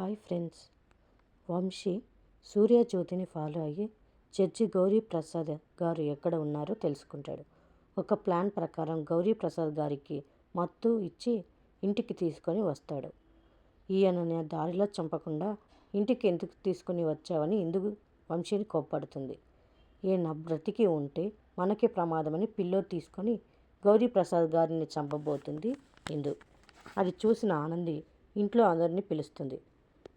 Hi friends. Vamsi సూర్యజ్యోతిని follow అయ్యి judge Gauri Prasad గారు ఎక్కడ ఉన్నారో తెలుసుకుంటాడు. ఒక ప్లాన్ ప్రకారం గౌరీ ప్రసాద్ గారికి మత్తు ఇచ్చి ఇంటికి తీసుకొని వస్తాడు. ఈయనని దారిలో చంపకుండా ఇంటికి ఎందుకు తీసుకుని వచ్చావని ఇందుకు వంశీని కోప్పడుతుంది. ఈయన బ్రతికి ఉంటే మనకే ప్రమాదమని పిల్లో తీసుకొని గౌరీ ప్రసాద్ గారిని చంపబోతుంది ఇందు. అది చూసిన ఆనంది ఇంట్లో అందరినీ పిలుస్తుంది.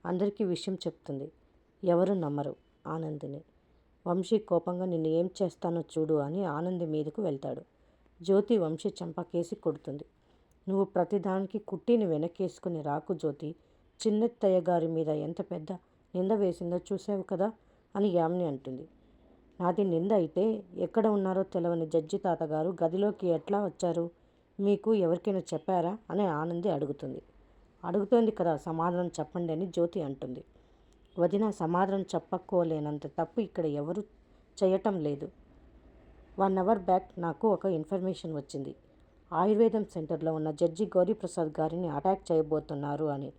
అందరికీ విషయం చెప్తుంది. ఎవరు నమ్మరు ఆనందిని. వంశీ కోపంగా నిన్ను ఏం చేస్తానో చూడు అని ఆనంది మీదకు వెళ్తాడు. జ్యోతి వంశీ చంపకేసి కొడుతుంది. నువ్వు ప్రతిదానికి కుట్టిని వెనకేసుకుని రాకు జ్యోతి. చిన్నత్తయ్య గారి మీద ఎంత పెద్ద నింద వేసిందో చూసావు కదా అని యామ్ని అంటుంది. నాది నింద అయితే ఎక్కడ ఉన్నారో తెలవని జడ్జి తాతగారు గదిలోకి ఎట్లా వచ్చారు? మీకు ఎవరికైనా చెప్పారా? అని ఆనంది అడుగుతుంది. అడుగుతోంది కదా సమాధానం చెప్పండి అని జ్యోతి అంటుంది. వదిన సమాధానం చెప్పకోలేనంత తప్పు ఇక్కడ ఎవరు చేయటం లేదు. వన్ అవర్ బ్యాక్ నాకు ఒక ఇన్ఫర్మేషన్ వచ్చింది. ఆయుర్వేదం సెంటర్లో ఉన్న జడ్జి గౌరీప్రసాద్ గారిని అటాక్ చేయబోతున్నారు అని.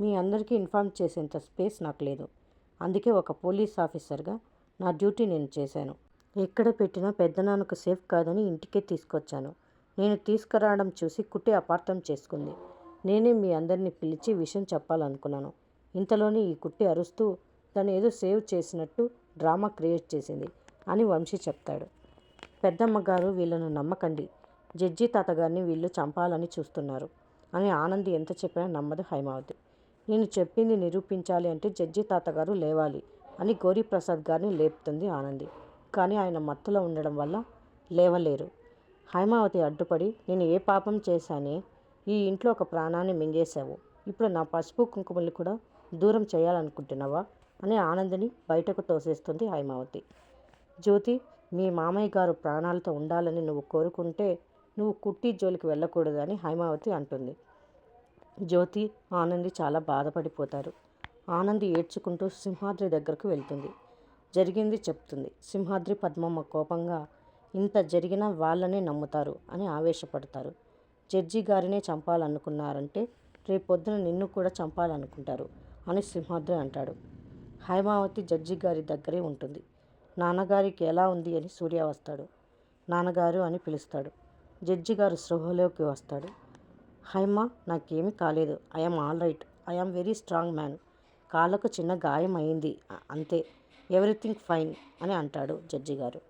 మీ అందరికీ ఇన్ఫార్మ్ చేసేంత స్పేస్ నాకు లేదు. అందుకే ఒక పోలీస్ ఆఫీసర్గా నా డ్యూటీ నేను చేశాను. ఎక్కడ పెట్టినా పెద్దనాన్నకు సేఫ్ కాదని ఇంటికే తీసుకొచ్చాను. నేను తీసుకురావడం చూసి కుట్టి అపార్థం చేసుకుంది. నేనే మీ అందరినీ పిలిచి విషయం చెప్పాలనుకున్నాను. ఇంతలోనే ఈ కుట్టి అరుస్తూ తను ఏదో సేవ్ చేసినట్టు డ్రామా క్రియేట్ చేసింది అని వంశీ చెప్తాడు. పెద్దమ్మగారు వీళ్ళను నమ్మకండి. జడ్జి తాతగారిని వీళ్ళు చంపాలని చూస్తున్నారు అని ఆనంది ఎంత చెప్పినా నమ్మదు హైమావతి. నేను చెప్పింది నిరూపించాలి అంటే జడ్జి తాతగారు లేవాలి అని గౌరీప్రసాద్ గారిని లేపుతుంది ఆనంది. కానీ ఆయన మత్తులో ఉండడం వల్ల లేవలేరు. హైమావతి అడ్డుపడి నేను ఏ పాపం చేశానే ఈ ఇంట్లో ఒక ప్రాణాన్ని మింగేశావు. ఇప్పుడు నా పసుపు కుంకుమల్ని కూడా దూరం చేయాలనుకుంటున్నావా? అని ఆనందిని బయటకు తోసేస్తుంది హైమావతి. జ్యోతి మీ మామయ్య గారు ప్రాణాలతో ఉండాలని నువ్వు కోరుకుంటే నువ్వు కుట్టి జోలికి వెళ్ళకూడదని హైమావతి అంటుంది. జ్యోతి ఆనంది చాలా బాధపడిపోతారు. ఆనంది ఏడ్చుకుంటూ సింహాద్రి దగ్గరకు వెళ్తుంది. జరిగింది చెప్తుంది. సింహాద్రి పద్మమ్మ కోపంగా ఇంత జరిగినా వాళ్ళనే నమ్ముతారు అని ఆవేశపడతారు. జడ్జి గారినే చంపాలనుకున్నారంటే రేపొద్దున నిన్ను కూడా చంపాలనుకుంటారు అని సింహాద్రి అంటాడు. హైమావతి జడ్జి గారి దగ్గరే ఉంటుంది. నాన్నగారికి ఎలా ఉంది అని సూర్య వస్తాడు. నాన్నగారు అని పిలుస్తాడు. జడ్జి గారు సృహలోకి వస్తాడు. హైమా నాకేమీ కాలేదు. I'm all right. I'm very strong man. కాళ్ళకు చిన్న గాయం అయింది. అంతే. ఎవ్రీథింగ్ ఫైన్ అని అంటాడు జడ్జి గారు.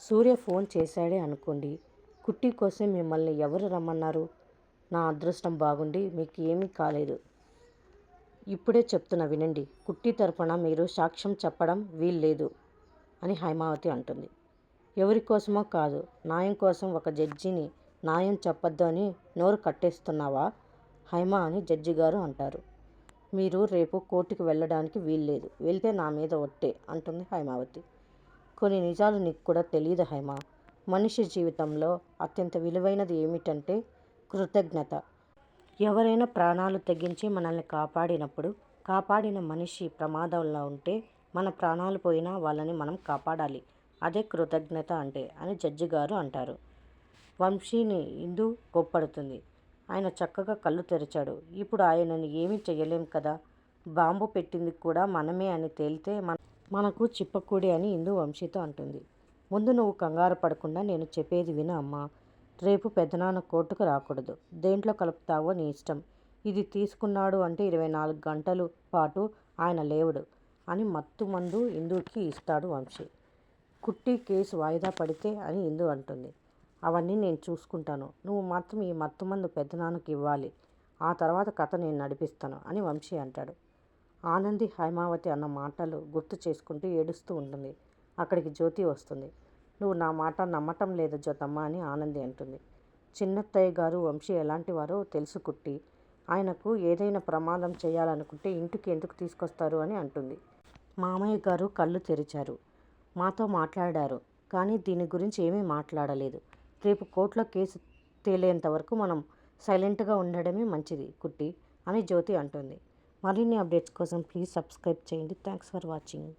సూర్య ఫోన్ చేశాడే అనుకోండి కుట్టి కోసం మిమ్మల్ని ఎవరు రమ్మన్నారు? నా అదృష్టం బాగుండి మీకు ఏమీ కాలేదు. ఇప్పుడే చెప్తున్నా వినండి కుట్టి తరపున మీరు సాక్ష్యం చెప్పడం వీల్లేదు అని హైమావతి అంటుంది. ఎవరి కోసమో కాదు న్యాయం కోసం ఒక జడ్జిని న్యాయం చెప్పొద్దు అని నోరు కట్టేస్తున్నావా? హైమా అని జడ్జి గారు అంటారు. మీరు రేపు కోర్టుకు వెళ్ళడానికి వీల్లేదు వెళ్తే నా మీద ఒట్టే అంటుంది హైమావతి. కొన్ని నిజాలు నీకు కూడా తెలియదు హైమా? మనిషి జీవితంలో అత్యంత విలువైనది ఏమిటంటే కృతజ్ఞత. ఎవరైనా ప్రాణాలు తెగించి మనల్ని కాపాడినప్పుడు కాపాడిన మనిషి ప్రమాదంలో ఉంటే మన ప్రాణాలు పోయినా వాళ్ళని మనం కాపాడాలి. అదే కృతజ్ఞత అంటే అని జడ్జి గారు అంటారు. వంశీని ఇందు గొప్పడుతుంది. ఆయన చక్కగా కళ్ళు తెరిచాడు. ఇప్పుడు ఆయనని ఏమీ చేయలేం కదా? బాంబు పెట్టింది కూడా మనమే అని తేలితే మన మనకు చిప్పకూడి అని ఇందు వంశీతో అంటుంది. ముందు నువ్వు కంగారు పడకుండా నేను చెప్పేది విను అమ్మా. రేపు పెదనాన్న కోర్టుకు రాకూడదు. దేంట్లో కలుపుతావో నీ ఇష్టం. ఇది తీసుకున్నాడు అంటే ఇరవై నాలుగు గంటలు పాటు ఆయన లేవుడు అని మత్తు మందు ఇందుకి ఇస్తాడు వంశీ. కుట్టి కేసు వాయిదా పడితే అని ఇందు అంటుంది. అవన్నీ నేను చూసుకుంటాను. నువ్వు మాత్రం ఈ మత్తు మందు పెద్దనాన్నకి ఇవ్వాలి. ఆ తర్వాత కథ నేను నడిపిస్తాను అని వంశీ అంటాడు. ఆనంది హైమావతి అన్న మాటలు గుర్తు చేసుకుంటూ ఏడుస్తూ ఉంటుంది. అక్కడికి జ్యోతి వస్తుంది. నువ్వు నా మాట నమ్మటం లేదు జ్యోతమ్మ అని ఆనంది అంటుంది. చిన్నత్తయ్య గారు వంశీ ఎలాంటి వారో తెలుసు కుట్టి ఆయనకు ఏదైనా ప్రమాదం చేయాలనుకుంటే ఇంటికి ఎందుకు తీసుకొస్తారు అని అంటుంది. మామయ్య గారు కళ్ళు తెరిచారు. మాతో మాట్లాడారు కానీ దీని గురించి ఏమీ మాట్లాడలేదు. రేపు కోర్టులో కేసు తేలేంత వరకు మనం సైలెంట్గా ఉండడమే మంచిది కుట్టి అని జ్యోతి అంటుంది. మరిన్ని అప్డేట్స్ కోసం ప్లీజ్ సబ్స్క్రైబ్ చేయండి. Thanks for watching.